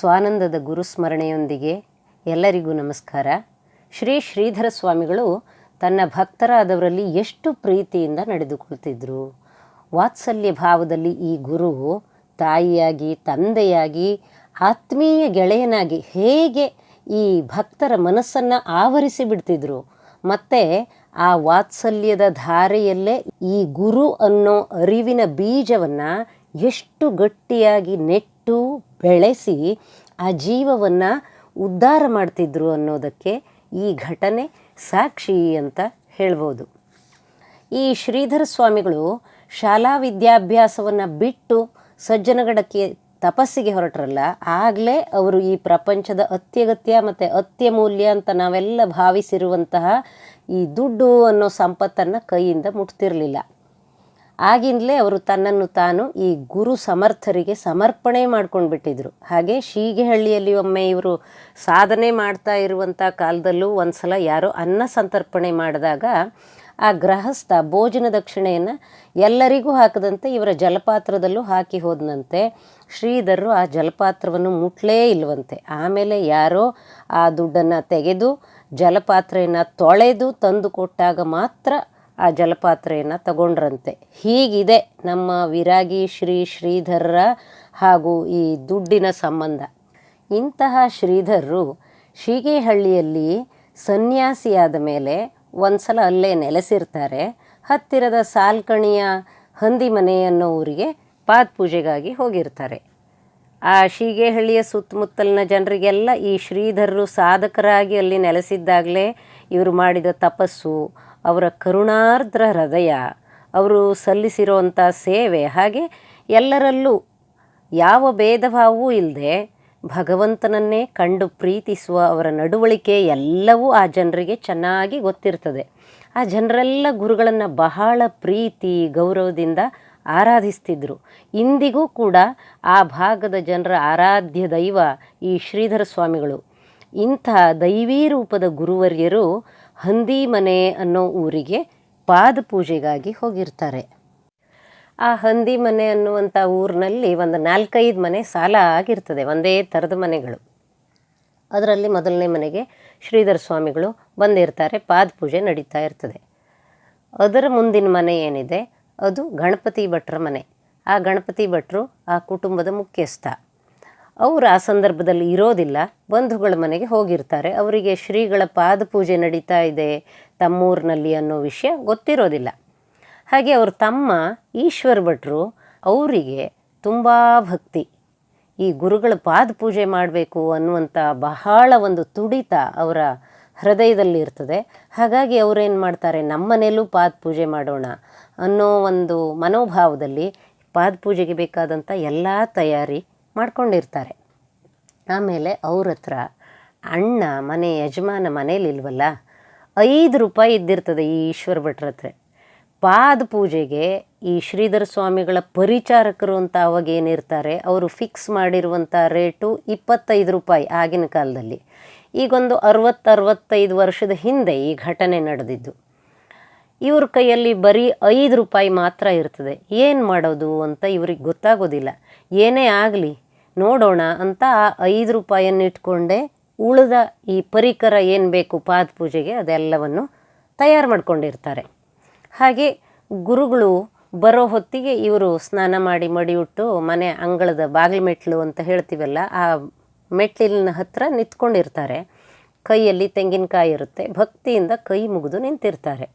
ಸ್ವಾನಂದದ ಗುರುಸ್ಮರಣೆಯೊಂದಿಗೆ ಎಲ್ಲರಿಗೂ ನಮಸ್ಕಾರ. ಶ್ರೀ ಶ್ರೀಧರ ಸ್ವಾಮಿಗಳು ತನ್ನ ಭಕ್ತರಾದವರಲ್ಲಿ ಎಷ್ಟು ಪ್ರೀತಿಯಿಂದ ನಡೆದುಕೊಳ್ತಿದ್ರು. ವಾತ್ಸಲ್ಯ ಭಾವದಲ್ಲಿ ಈ ಗುರು ತಾಯಿಯಾಗಿ, ತಂದೆಯಾಗಿ, ಆತ್ಮೀಯ ಗೆಳೆಯನಾಗಿ ಹೇಗೆ ಈ ಭಕ್ತರ ಮನಸ್ಸನ್ನು ಆವರಿಸಿ ಬಿಡ್ತಿದ್ರು. ಮತ್ತು ಆ ವಾತ್ಸಲ್ಯದ ಧಾರೆಯಲ್ಲೇ ಈ ಗುರು ಅನ್ನೋ ಅರಿವಿನ ಬೀಜವನ್ನು ಎಷ್ಟು ಗಟ್ಟಿಯಾಗಿ ನೆಟ್ಟು ಬೆಳೆಸಿ ಆ ಜೀವವನ್ನು ಉದ್ಧಾರ ಮಾಡ್ತಿದ್ರು ಅನ್ನೋದಕ್ಕೆ ಈ ಘಟನೆ ಸಾಕ್ಷಿ ಅಂತ ಹೇಳ್ಬೋದು. ಈ ಶ್ರೀಧರ ಸ್ವಾಮಿಗಳು ಶಾಲಾ ವಿದ್ಯಾಭ್ಯಾಸವನ್ನು ಬಿಟ್ಟು ಸಜ್ಜನಗಡಕ್ಕೆ ತಪಸ್ಸಿಗೆ ಹೊರಟ್ರಲ್ಲ, ಆಗಲೇ ಅವರು ಈ ಪ್ರಪಂಚದ ಅತ್ಯಗತ್ಯ ಮತ್ತು ಅತ್ಯಮೂಲ್ಯ ಅಂತ ನಾವೆಲ್ಲ ಭಾವಿಸಿರುವಂತಹ ಈ ದುಡ್ಡು ಅನ್ನೋ ಸಂಪತ್ತನ್ನು ಕೈಯಿಂದ ಮುಟ್ತಿರಲಿಲ್ಲ. ಆಗಿಂದಲೇ ಅವರು ತನ್ನನ್ನು ತಾನು ಈ ಗುರು ಸಮರ್ಥರಿಗೆ ಸಮರ್ಪಣೆ ಮಾಡ್ಕೊಂಡು ಬಿಟ್ಟಿದ್ರು ಹಾಗೆ ಶೀಗೆಹಳ್ಳಿಯಲ್ಲಿ ಒಮ್ಮೆ ಇವರು ಸಾಧನೆ ಮಾಡ್ತಾ ಇರುವಂಥ ಕಾಲದಲ್ಲೂ ಒಂದು ಸಲ ಯಾರೋ ಅನ್ನ ಸಂತರ್ಪಣೆ ಮಾಡಿದಾಗ ಆ ಗೃಹಸ್ಥ ಭೋಜನ ದಕ್ಷಿಣೆಯನ್ನು ಎಲ್ಲರಿಗೂ ಹಾಕದಂತೆ ಇವರ ಜಲಪಾತ್ರದಲ್ಲೂ ಹಾಕಿ ಹೋದನಂತೆ. ಶ್ರೀಧರರು ಆ ಜಲಪಾತ್ರವನ್ನು ಮುಟ್ಲೇ ಇಲ್ವಂತೆ. ಆಮೇಲೆ ಯಾರೋ ಆ ದುಡ್ಡನ್ನು ತೆಗೆದು ಜಲಪಾತ್ರೆಯನ್ನು ತೊಳೆದು ತಂದು ಕೊಟ್ಟಾಗ ಮಾತ್ರ ಆ ಜಲಪಾತ್ರೆಯನ್ನು ತಗೊಂಡ್ರಂತೆ. ಹೀಗಿದೆ ನಮ್ಮ ವಿರಾಗಿ ಶ್ರೀ ಶ್ರೀಧರರ ಹಾಗೂ ಈ ದುಡ್ಡಿನ ಸಂಬಂಧ. ಇಂತಹ ಶ್ರೀಧರರು ಶೀಗೇಹಳ್ಳಿಯಲ್ಲಿ ಸನ್ಯಾಸಿಯಾದ ಮೇಲೆ ಒಂದು ಸಲ ಅಲ್ಲೇ ನೆಲೆಸಿರ್ತಾರೆ. ಹತ್ತಿರದ ಸಾಲ್ಕಣಿಯ ಹಂದಿ ಅನ್ನೋ ಊರಿಗೆ ಪಾದಪೂಜೆಗಾಗಿ ಹೋಗಿರ್ತಾರೆ. ಆ ಶೀಗೇಹಳ್ಳಿಯ ಸುತ್ತಮುತ್ತಲಿನ ಜನರಿಗೆಲ್ಲ ಈ ಶ್ರೀಧರರು ಸಾಧಕರಾಗಿ ಅಲ್ಲಿ ನೆಲೆಸಿದ್ದಾಗಲೇ ಇವರು ಮಾಡಿದ ತಪಸ್ಸು ಅವರ ಕರುಣಾರ್ದ್ರ ಹೃದಯ, ಅವರು ಸಲ್ಲಿಸಿರುವಂಥ ಸೇವೆ, ಹಾಗೆ ಎಲ್ಲರಲ್ಲೂ ಯಾವ ಭೇದ ಭಾವವೂ ಇಲ್ಲದೆ ಭಗವಂತನನ್ನೇ ಕಂಡು ಪ್ರೀತಿಸುವ ಅವರ ನಡವಳಿಕೆ ಎಲ್ಲವೂ ಆ ಜನರಿಗೆ ಚೆನ್ನಾಗಿ ಗೊತ್ತಿರ್ತದೆ. ಆ ಜನರೆಲ್ಲ ಗುರುಗಳನ್ನು ಬಹಳ ಪ್ರೀತಿ, ಗೌರವದಿಂದ ಆರಾಧಿಸ್ತಿದ್ರು. ಇಂದಿಗೂ ಕೂಡ ಆ ಭಾಗದ ಜನರ ಆರಾಧ್ಯ ದೈವ ಈ ಶ್ರೀಧರ ಸ್ವಾಮಿಗಳು. ಇಂಥ ದೈವೀ ರೂಪದ ಗುರುವರ್ಯರು ಹಂದಿ ಮನೆ ಅನ್ನೋ ಊರಿಗೆ ಪಾದ ಪೂಜೆಗಾಗಿ ಹೋಗಿರ್ತಾರೆ. ಆ ಹಂದಿ ಮನೆ ಅನ್ನುವಂಥ ಊರಿನಲ್ಲಿ ಒಂದು ನಾಲ್ಕೈದು ಮನೆ ಸಾಲ ಆಗಿರ್ತದೆ, ಒಂದೇ ಥರದ ಮನೆಗಳು. ಅದರಲ್ಲಿ ಮೊದಲನೇ ಮನೆಗೆ ಶ್ರೀಧರ ಸ್ವಾಮಿಗಳು ಬಂದಿರ್ತಾರೆ, ಪಾದ ಪೂಜೆ ನಡೀತಾ ಇರ್ತದೆ. ಅದರ ಮುಂದಿನ ಮನೆ ಏನಿದೆ, ಅದು ಗಣಪತಿ ಭಟ್ರ ಮನೆ. ಆ ಗಣಪತಿ ಭಟ್ರು ಆ ಕುಟುಂಬದ ಮುಖ್ಯಸ್ಥ. ಅವರು ಆ ಸಂದರ್ಭದಲ್ಲಿ ಇರೋದಿಲ್ಲ. ಬಂಧುಗಳ ಮನೆಗೆ ಹೋಗಿರ್ತಾರೆ. ಅವರಿಗೆ ಶ್ರೀಗಳ ಪಾದ ಪೂಜೆ ನಡೀತಾ ಇದೆ ತಮ್ಮೂರಿನಲ್ಲಿ ಅನ್ನೋ ವಿಷಯ ಗೊತ್ತಿರೋದಿಲ್ಲ. ಹಾಗೆ ಅವ್ರ ತಮ್ಮ ಈಶ್ವರ ಭಟ್ರು ಅವರಿಗೆ ತುಂಬ ಭಕ್ತಿ. ಈ ಗುರುಗಳ ಪಾದ ಪೂಜೆ ಮಾಡಬೇಕು ಅನ್ನುವಂಥ ಬಹಳ ಒಂದು ತುಡಿತ ಅವರ ಹೃದಯದಲ್ಲಿ ಇರ್ತದೆ. ಹಾಗಾಗಿ ಅವರೇನು ಮಾಡ್ತಾರೆ ನಮ್ಮನೆಯಲ್ಲೂ ಪಾದ ಪೂಜೆ ಮಾಡೋಣ ಅನ್ನೋ ಒಂದು ಮನೋಭಾವದಲ್ಲಿ ಪಾದ ಪೂಜೆಗೆ ಬೇಕಾದಂಥ ಎಲ್ಲ ತಯಾರಿ ಮಾಡ್ಕೊಂಡಿರ್ತಾರೆ. ಆಮೇಲೆ ಅವ್ರ ಹತ್ರ ಅಣ್ಣ, ಮನೆ ಯಜಮಾನ ಮನೇಲಿಲ್ವಲ್ಲ ಐದು ರೂಪಾಯಿ ಇದ್ದಿರ್ತದೆ ಈ ಈಶ್ವರ ಭಟ್ರ ಹತ್ರ. ಪಾದ ಪೂಜೆಗೆ ಈ ಶ್ರೀಧರ ಸ್ವಾಮಿಗಳ ಪರಿಚಾರಕರು ಅಂತ ಅವಾಗ ಏನಿರ್ತಾರೆ, ಅವರು ಫಿಕ್ಸ್ ಮಾಡಿರುವಂಥ ರೇಟು ಇಪ್ಪತ್ತೈದು ರೂಪಾಯಿ ಆಗಿನ ಕಾಲದಲ್ಲಿ. ಈಗೊಂದು ಅರವತ್ತು ಅರವತ್ತೈದು ವರ್ಷದ ಹಿಂದೆ ಈ ಘಟನೆ ನಡೆದಿದ್ದು. ಇವ್ರ ಕೈಯಲ್ಲಿ ಬರೀ ಐದು ರೂಪಾಯಿ ಮಾತ್ರ ಇರ್ತದೆ. ಏನು ಮಾಡೋದು ಅಂತ ಇವ್ರಿಗೆ ಗೊತ್ತಾಗೋದಿಲ್ಲ. ಏನೇ ಆಗಲಿ, ನೋಡೋಣ ಅಂತ ಆ ಐದು ರೂಪಾಯಿಯನ್ನು ಇಟ್ಕೊಂಡೆ ಉಳಿದ ಈ ಪರಿಕರ ಏನು ಬೇಕು ಪಾದ ಪೂಜೆಗೆ ಅದೆಲ್ಲವನ್ನು ತಯಾರು ಮಾಡ್ಕೊಂಡಿರ್ತಾರೆ. ಹಾಗೆ ಗುರುಗಳು ಬರೋ ಹೊತ್ತಿಗೆ ಇವರು ಸ್ನಾನ ಮಾಡಿ ಮಡಿಯುಟ್ಟು ಮನೆ ಅಂಗಳದ ಬಾಗಿಲು ಮೆಟ್ಲು ಅಂತ ಹೇಳ್ತೀವಲ್ಲ, ಆ ಮೆಟ್ಲಿನ ಹತ್ರ ನಿಂತ್ಕೊಂಡಿರ್ತಾರೆ. ಕೈಯಲ್ಲಿ ತೆಂಗಿನಕಾಯಿ ಇರುತ್ತೆ, ಭಕ್ತಿಯಿಂದ ಕೈ ಮುಗಿದು ನಿಂತಿರ್ತಾರೆ.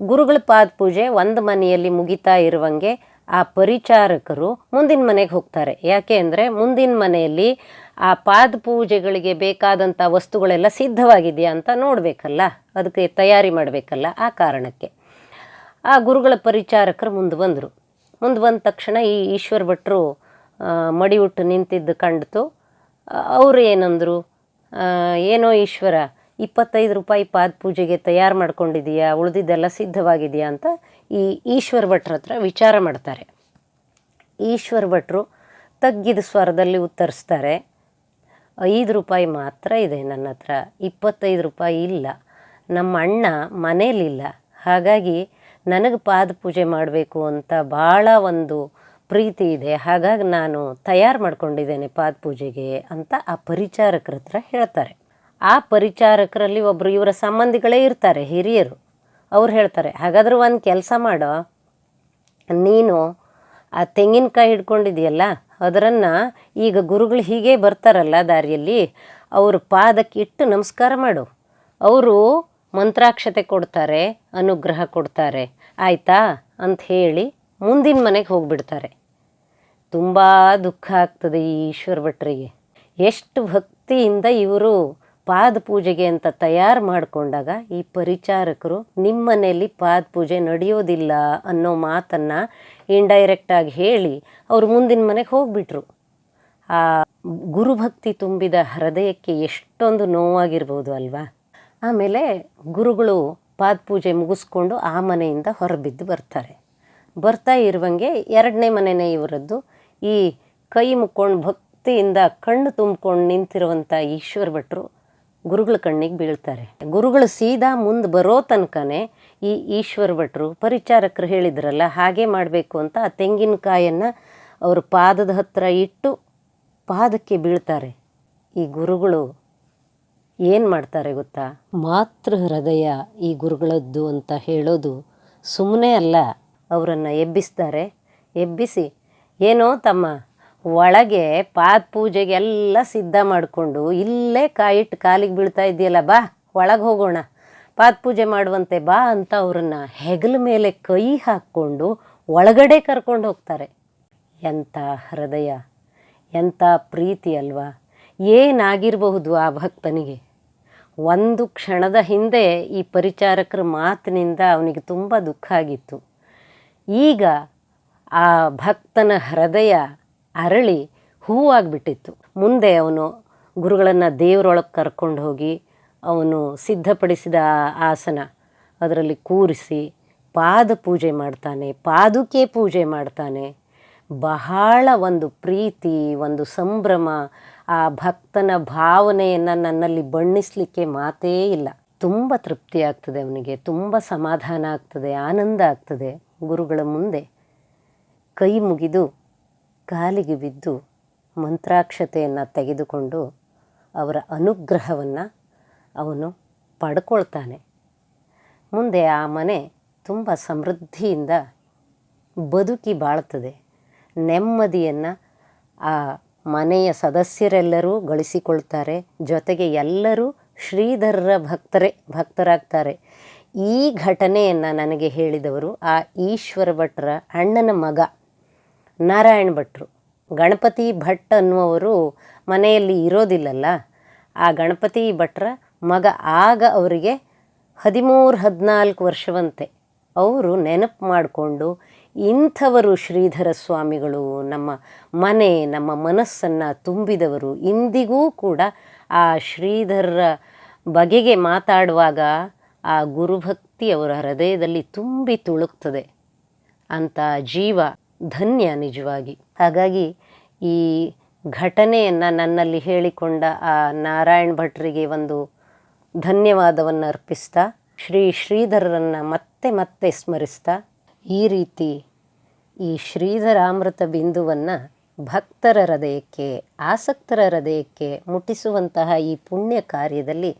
ಗುರುಗಳ ಪಾದ ಪೂಜೆ ಒಂದು ಮನೆಯಲ್ಲಿ ಮುಗಿತಾ ಇರುವಂಗೆ ಆ ಪರಿಚಾರಕರು ಮುಂದಿನ ಮನೆಗೆ ಹೋಗ್ತಾರೆ. ಯಾಕೆ ಅಂದರೆ ಮುಂದಿನ ಮನೆಯಲ್ಲಿ ಆ ಪಾದಪೂಜೆಗಳಿಗೆ ಬೇಕಾದಂಥ ವಸ್ತುಗಳೆಲ್ಲ ಸಿದ್ಧವಾಗಿದೆಯಾ ಅಂತ ನೋಡಬೇಕಲ್ಲ. ಅದಕ್ಕೆ ತಯಾರಿ ಮಾಡಬೇಕಲ್ಲ ಆ ಕಾರಣಕ್ಕೆ. ಆ ಗುರುಗಳ ಪರಿಚಾರಕರು ಮುಂದೆ ಬಂದರು. ಮುಂದೆ ಬಂದ ತಕ್ಷಣ ಈ ಈಶ್ವರ ಭಟ್ರು ಮಡಿ ಉಟ್ಟು ನಿಂತಿದ್ದು ಕಂಡ್ತು. ಅವರು ಏನಂದರು? ಏನೋ ಈಶ್ವರ ಇಪ್ಪತ್ತೈದು ರೂಪಾಯಿ ಪಾದ ಪೂಜೆಗೆ ತಯಾರು ಮಾಡ್ಕೊಂಡಿದೀಯಾ ಉಳಿದಿದ್ದೆಲ್ಲ ಸಿದ್ಧವಾಗಿದೆಯಾ ಅಂತ ಈ ಈಶ್ವರ ಭಟ್ರ ಹತ್ರ ವಿಚಾರ ಮಾಡ್ತಾರೆ. ಈಶ್ವರ ಭಟ್ರು ತಗ್ಗಿದ ಸ್ವರದಲ್ಲಿ ಉತ್ತರಿಸ್ತಾರೆ, ಐದು ರೂಪಾಯಿ ಮಾತ್ರ ಇದೆ ನನ್ನ ಹತ್ರ, ಇಪ್ಪತ್ತೈದು ರೂಪಾಯಿ ಇಲ್ಲ, ನಮ್ಮ ಅಣ್ಣ ಮನೇಲಿಲ್ಲ, ಹಾಗಾಗಿ ನನಗೆ ಪಾದ ಪೂಜೆ ಮಾಡಬೇಕು ಅಂತ ಭಾಳ ಒಂದು ಪ್ರೀತಿ ಇದೆ, ಹಾಗಾಗಿ ನಾನು ತಯಾರು ಮಾಡ್ಕೊಂಡಿದ್ದೇನೆ ಪಾದ ಪೂಜೆಗೆ ಅಂತ ಆ ಪರಿಚಾರಕರ ಹತ್ರ ಹೇಳ್ತಾರೆ. ಆ ಪರಿಚಾರಕರಲ್ಲಿ ಒಬ್ಬರು ಇವರ ಸಂಬಂಧಿಗಳೇ ಇರ್ತಾರೆ, ಹಿರಿಯರು. ಅವ್ರು ಹೇಳ್ತಾರೆ, ಹಾಗಾದ್ರೆ ಒಂದು ಕೆಲಸ ಮಾಡೋ. ನೀನು ಆ ತೆಂಗಿನಕಾಯಿ ಹಿಡ್ಕೊಂಡಿದೆಯಲ್ಲ, ಅದರನ್ನು ಈಗ ಗುರುಗಳು ಹೀಗೆ ಬರ್ತಾರಲ್ಲ ದಾರಿಯಲ್ಲಿ, ಅವ್ರ ಪಾದಕ್ಕೆ ಇಟ್ಟು ನಮಸ್ಕಾರ ಮಾಡು. ಅವರು ಮಂತ್ರಾಕ್ಷತೆ ಕೊಡ್ತಾರೆ, ಅನುಗ್ರಹ ಕೊಡ್ತಾರೆ. ಆಯಿತಾ? ಅಂತ ಹೇಳಿ ಮುಂದಿನ ಮನೆಗೆ ಹೋಗಿಬಿಡ್ತಾರೆ. ತುಂಬ ದುಃಖ ಆಗ್ತದೆ ಈಶ್ವರ ಭಟ್ರಿಗೆ. ಎಷ್ಟು ಭಕ್ತಿಯಿಂದ ಇವರು ಪಾದ ಪೂಜೆಗೆ ಅಂತ ತಯಾರು ಮಾಡಿಕೊಂಡಾಗ ಈ ಪರಿಚಾರಕರು ನಿಮ್ಮ ಮನೆಯಲ್ಲಿ ಪಾದ ಪೂಜೆ ನಡೆಯೋದಿಲ್ಲ ಅನ್ನೋ ಮಾತನ್ನು ಇಂಡೈರೆಕ್ಟಾಗಿ ಹೇಳಿ ಅವರು ಮುಂದಿನ ಮನೆಗೆ ಹೋಗ್ಬಿಟ್ರು. ಆ ಗುರುಭಕ್ತಿ ತುಂಬಿದ ಹೃದಯಕ್ಕೆ ಎಷ್ಟೊಂದು ನೋವಾಗಿರ್ಬೋದು ಅಲ್ವಾ? ಆಮೇಲೆ ಗುರುಗಳು ಪಾದ ಪೂಜೆ ಮುಗಿಸ್ಕೊಂಡು ಆ ಮನೆಯಿಂದ ಹೊರಬಿದ್ದು ಬರ್ತಾರೆ. ಬರ್ತಾ ಇರುವಂಗೆ ಎರಡನೇ ಮನೆನೇ ಇವರದ್ದು. ಈ ಕೈ ಮುಕ್ಕೊಂಡು ಭಕ್ತಿಯಿಂದ ಕಣ್ಣು ತುಂಬ್ಕೊಂಡು ನಿಂತಿರುವಂಥ ಈಶ್ವರ ಭಟ್ರು ಗುರುಗಳ ಕಣ್ಣಿಗೆ ಬೀಳ್ತಾರೆ. ಗುರುಗಳು ಸೀದಾ ಮುಂದೆ ಬರೋ ತನಕನೇ ಈ ಈಶ್ವರ ಭಟ್ರು, ಪರಿಚಾರಕರು ಹೇಳಿದ್ರಲ್ಲ, ಹಾಗೆ ಮಾಡಬೇಕು ಅಂತ ಆ ತೆಂಗಿನಕಾಯನ್ನು ಅವರು ಪಾದದ ಹತ್ರ ಇಟ್ಟು ಪಾದಕ್ಕೆ ಬೀಳ್ತಾರೆ. ಈ ಗುರುಗಳು ಏನು ಮಾಡ್ತಾರೆ ಗೊತ್ತಾ? ಮಾತೃ ಹೃದಯ ಈ ಗುರುಗಳದ್ದು ಅಂತ ಹೇಳೋದು ಸುಮ್ಮನೆ ಅಲ್ಲ, ಅವರನ್ನು ಎಬ್ಬಿಸ್ತಾರೆ. ಎಬ್ಬಿಸಿ, ಏನೋ ತಮ್ಮ ಒಳಗೆ ಪಾದ ಪೂಜೆಗೆಲ್ಲ ಸಿದ್ಧ ಮಾಡಿಕೊಂಡು ಇಲ್ಲೇ ಕಾಯಿಟ್ಟು ಕಾಲಿಗೆ ಬೀಳ್ತಾ ಇದೆಯಲ್ಲ ಬಾ, ಒಳಗೆ ಹೋಗೋಣ. ಪಾದ ಪೂಜೆ ಮಾಡುವಂತೆ ಬಾ ಅಂತ ಅವ್ರನ್ನ ಹೆಗಲ ಮೇಲೆ ಕೈ ಹಾಕ್ಕೊಂಡು ಒಳಗಡೆ ಕರ್ಕೊಂಡು ಹೋಗ್ತಾರೆ. ಎಂಥ ಹೃದಯ, ಎಂಥ ಪ್ರೀತಿ ಅಲ್ವಾ? ಏನಾಗಿರಬಹುದು ಆ ಭಕ್ತನಿಗೆ? ಒಂದು ಕ್ಷಣದ ಹಿಂದೆ ಈ ಪರಿಚಾರಕರ ಮಾತಿನಿಂದ ಅವನಿಗೆ ತುಂಬ ದುಃಖ ಆಗಿತ್ತು. ಈಗ ಆ ಭಕ್ತನ ಹೃದಯ ಅರಳಿ ಹೂವಾಗಿಬಿಟ್ಟಿತ್ತು. ಮುಂದೆ ಅವನು ಗುರುಗಳನ್ನು ದೇವರೊಳಗೆ ಕರ್ಕೊಂಡು ಹೋಗಿ ಅವನು ಸಿದ್ಧಪಡಿಸಿದ ಆಸನ ಅದರಲ್ಲಿ ಕೂರಿಸಿ ಪಾದ ಪೂಜೆ ಮಾಡ್ತಾನೆ, ಪಾದುಕೆ ಪೂಜೆ ಮಾಡ್ತಾನೆ. ಬಹಳ ಒಂದು ಪ್ರೀತಿ, ಒಂದು ಸಂಭ್ರಮ, ಆ ಭಕ್ತನ ಭಾವನೆಯನ್ನು ನನ್ನಲ್ಲಿ ಬಣ್ಣಿಸಲಿಕ್ಕೆ ಮಾತೇ ಇಲ್ಲ. ತುಂಬ ತೃಪ್ತಿ ಆಗ್ತದೆ ಅವನಿಗೆ, ತುಂಬ ಸಮಾಧಾನ ಆಗ್ತದೆ, ಆನಂದ ಆಗ್ತದೆ ಗುರುಗಳ ಮುಂದೆ. ಕೈ ಮುಗಿದು ಕಾಲಿಗೆ ಬಿದ್ದು ಮಂತ್ರಾಕ್ಷತೆಯನ್ನು ತೆಗೆದುಕೊಂಡು ಅವರ ಅನುಗ್ರಹವನ್ನು ಅವನು ಪಡ್ಕೊಳ್ತಾನೆ. ಮುಂದೆ ಆ ಮನೆ ತುಂಬ ಸಮೃದ್ಧಿಯಿಂದ ಬದುಕಿ ಬಾಳ್ತದೆ ನೆಮ್ಮದಿಯನ್ನು ಆ ಮನೆಯ ಸದಸ್ಯರೆಲ್ಲರೂ ಗಳಿಸಿಕೊಳ್ತಾರೆ. ಜೊತೆಗೆ ಎಲ್ಲರೂ ಶ್ರೀಧರರ ಭಕ್ತರೇ, ಭಕ್ತರಾಗ್ತಾರೆ. ಈ ಘಟನೆಯನ್ನು ನನಗೆ ಹೇಳಿದವರು ಆ ಈಶ್ವರ ಭಟ್ರ ಅಣ್ಣನ ಮಗ. ನಾರಾಯಣ ಭಟ್ರು. ಗಣಪತಿ ಭಟ್ ಅನ್ನುವರು ಮನೆಯಲ್ಲಿ ಇರೋದಿಲ್ಲಲ್ಲ? ಆ ಗಣಪತಿ ಭಟ್ರ ಮಗ ಆಗ ಅವರಿಗೆ ಹದಿಮೂರು, ಹದಿನಾಲ್ಕು ವರ್ಷವಂತೆ. ಅವರು ನೆನಪು ಮಾಡಿಕೊಂಡು ಇಂಥವರು ಶ್ರೀಧರ ಸ್ವಾಮಿಗಳು, ನಮ್ಮ ಮನೆ, ನಮ್ಮ ಮನಸ್ಸನ್ನು ತುಂಬಿದವರು, ಇಂದಿಗೂ ಕೂಡ ಆ ಶ್ರೀಧರರ ಬಗೆಗೆ ಮಾತಾಡುವಾಗ ಆ ಗುರುಭಕ್ತಿ ಅವರ ಹೃದಯದಲ್ಲಿ ತುಂಬಿ ತುಳುಕ್ತದೆ. ಅಂತ ಜೀವ ಧನ್ಯ ನಿಜವಾಗಿ. ಹಾಗಾಗಿ ಈ ಘಟನೆಯನ್ನು ನನ್ನಲ್ಲಿ ಹೇಳಿಕೊಂಡ ಆ ನಾರಾಯಣ ಭಟ್ರಿಗೆ ಒಂದು ಧನ್ಯವಾದವನ್ನು ಅರ್ಪಿಸ್ತಾ, ಶ್ರೀ ಶ್ರೀಧರರನ್ನು ಮತ್ತೆ ಮತ್ತೆ ಸ್ಮರಿಸ್ತಾ, ಈ ರೀತಿ ಈ ಶ್ರೀಧರಾಮೃತ ಬಿಂದುವನ್ನು ಭಕ್ತರ ಹೃದಯಕ್ಕೆ, ಆಸಕ್ತರ ಹೃದಯಕ್ಕೆ ಮುಟ್ಟಿಸುವಂತಹ ಈ ಪುಣ್ಯ ಕಾರ್ಯದಲ್ಲಿ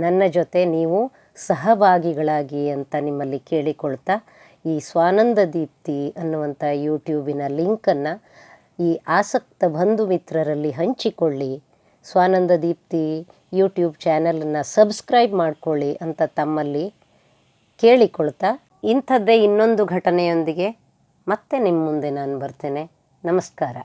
ನನ್ನ ಜೊತೆ ನೀವು ಸಹಭಾಗಿಗಳಾಗಿ ಅಂತ ನಿಮ್ಮಲ್ಲಿ ಕೇಳಿಕೊಳ್ತಾ ಈ ಸ್ವಾನಂದ ದೀಪ್ತಿ ಅನ್ನುವಂಥ ಯೂಟ್ಯೂಬಿನ ಲಿಂಕನ್ನು ಈ ಆಸಕ್ತ ಬಂಧು ಮಿತ್ರರಲ್ಲಿ ಹಂಚಿಕೊಳ್ಳಿ. ಸ್ವಾನಂದ ದೀಪ್ತಿ ಯೂಟ್ಯೂಬ್ ಚಾನಲನ್ನು ಸಬ್ಸ್ಕ್ರೈಬ್ ಮಾಡಿಕೊಳ್ಳಿ ಅಂತ ತಮ್ಮಲ್ಲಿ ಕೇಳಿಕೊಳ್ತಾ ಇಂಥದ್ದೇ ಇನ್ನೊಂದು ಘಟನೆಯೊಂದಿಗೆ ಮತ್ತೆ ನಿಮ್ಮ ಮುಂದೆ ನಾನು ಬರ್ತೇನೆ. ನಮಸ್ಕಾರ.